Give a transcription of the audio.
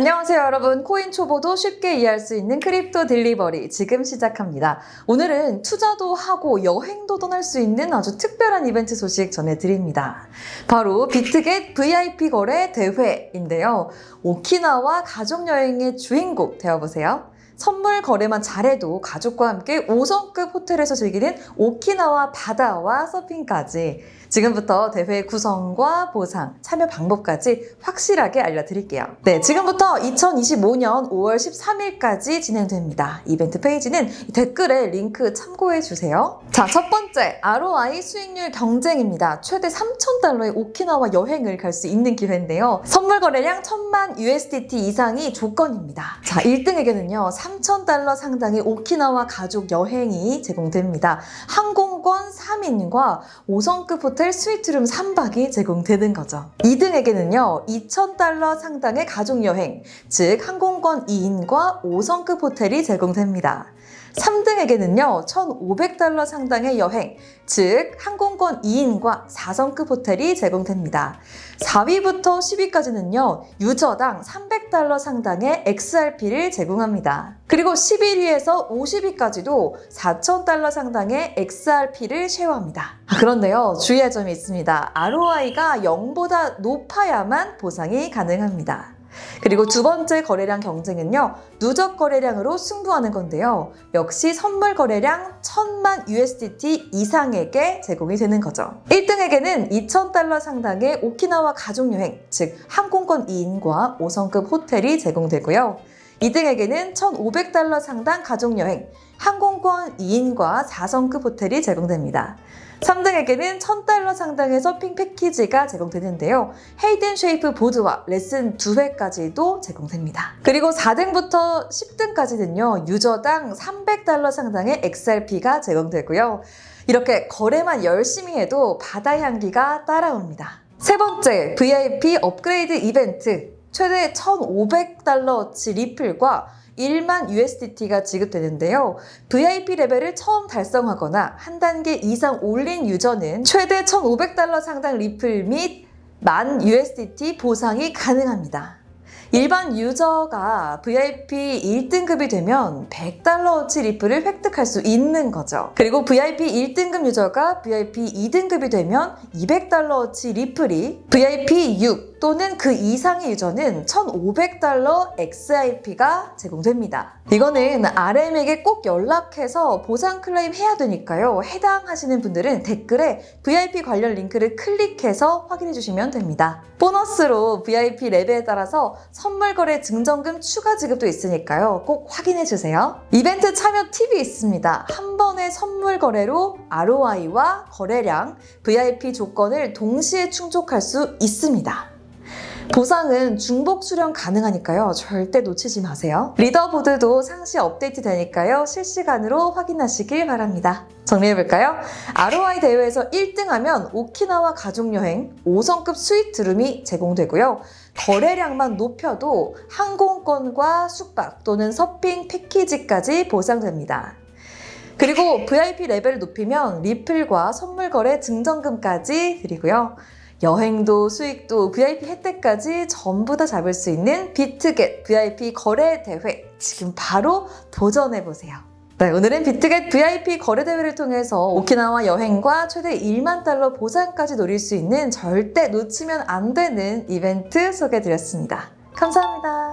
안녕하세요 여러분. 코인 초보도 쉽게 이해할 수 있는 크립토 딜리버리 지금 시작합니다. 오늘은 투자도 하고 여행도 떠날 수 있는 아주 특별한 이벤트 소식 전해드립니다. 바로 비트겟 VIP 거래 대회인데요. 오키나와 가족여행의 주인공 되어보세요 선물 거래만 잘해도 가족과 함께 5성급 호텔에서 즐기는 오키나와 바다와 서핑까지 지금부터 대회 구성과 보상, 참여 방법까지 확실하게 알려드릴게요. 네, 지금부터 2025년 5월 13일까지 진행됩니다. 이벤트 페이지는 댓글에 링크 참고해 주세요. 자, 첫 번째, ROI 수익률 경쟁입니다. 최대 3,000달러의 오키나와 여행을 갈 수 있는 기회인데요. 선물 거래량 1,000만 USDT 이상이 조건입니다. 자, 1등에게는요, 3,000달러 상당의 오키나와 가족 여행이 제공됩니다. 항공권 3인과 5성급 호텔 스위트룸 3박이 제공되는 거죠. 2등에게는요, 2,000달러 상당의 가족 여행, 즉 항공권 2인과 5성급 호텔이 제공됩니다. 3등에게는요, 1,500달러 상당의 여행, 즉 항공권 2인과 4성급 호텔이 제공됩니다. 4위부터 10위까지는요, 유저당 300달러 상당의 XRP를 제공합니다. 그리고 11위에서 50위까지도 4,000달러 상당의 XRP를 쉐어합니다. 아, 그런데요, 주의할 점이 있습니다. ROI가 0보다 높아야만 보상이 가능합니다. 그리고 두 번째 거래량 경쟁은요, 누적 거래량으로 승부하는 건데요. 역시 선물 거래량 1000만 USDT 이상에게 제공이 되는 거죠. 1등에게는 2000달러 상당의 오키나와 가족여행, 즉 항공권 2인과 5성급 호텔이 제공되고요. 2등에게는 1,500달러 상당 가족여행, 항공권 2인과 4성급 호텔이 제공됩니다. 3등에게는 1000달러 상당의 서핑 패키지가 제공되는데요. 헤이든 쉐이프 보드와 레슨 2회까지도 제공됩니다. 그리고 4등부터 10등까지는요. 유저당 300달러 상당의 XRP가 제공되고요. 이렇게 거래만 열심히 해도 바다 향기가 따라옵니다. 세 번째, VIP 업그레이드 이벤트. 최대 1,500달러어치 리플과 1만 USDT가 지급되는데요. VIP 레벨을 처음 달성하거나 한 단계 이상 올린 유저는 최대 1,500달러 상당 리플 및만 USDT 보상이 가능합니다. 일반 유저가 VIP 1등급이 되면 100달러어치 리플을 획득할 수 있는 거죠. 그리고 VIP 1등급 유저가 VIP 2등급이 되면 200달러어치 리플이 VIP 6 또는 그 이상의 유저는 1,500달러 XIP가 제공됩니다. 이거는 RM에게 꼭 연락해서 보상 클레임 해야 되니까요. 해당하시는 분들은 댓글에 VIP 관련 링크를 클릭해서 확인해 주시면 됩니다. 보너스로 VIP 레벨에 따라서 선물 거래 증정금 추가 지급도 있으니까요. 꼭 확인해 주세요. 이벤트 참여 팁이 있습니다. 한 번의 선물 거래로 ROI와 거래량, VIP 조건을 동시에 충족할 수 있습니다. 보상은 중복 수령 가능하니까요. 절대 놓치지 마세요. 리더보드도 상시 업데이트 되니까요. 실시간으로 확인하시길 바랍니다. 정리해볼까요? ROI 대회에서 1등하면 오키나와 가족여행 5성급 스위트룸이 제공되고요. 거래량만 높여도 항공권과 숙박 또는 서핑 패키지까지 보상됩니다. 그리고 VIP 레벨을 높이면 리플과 선물 거래 증정금까지 드리고요. 여행도 수익도 VIP 혜택까지 전부 다 잡을 수 있는 비트겟 VIP 거래 대회 지금 바로 도전해 보세요. 네, 오늘은 비트겟 VIP 거래 대회를 통해서 오키나와 여행과 최대 1만 달러 보상까지 노릴 수 있는 절대 놓치면 안 되는 이벤트 소개해 드렸습니다. 감사합니다.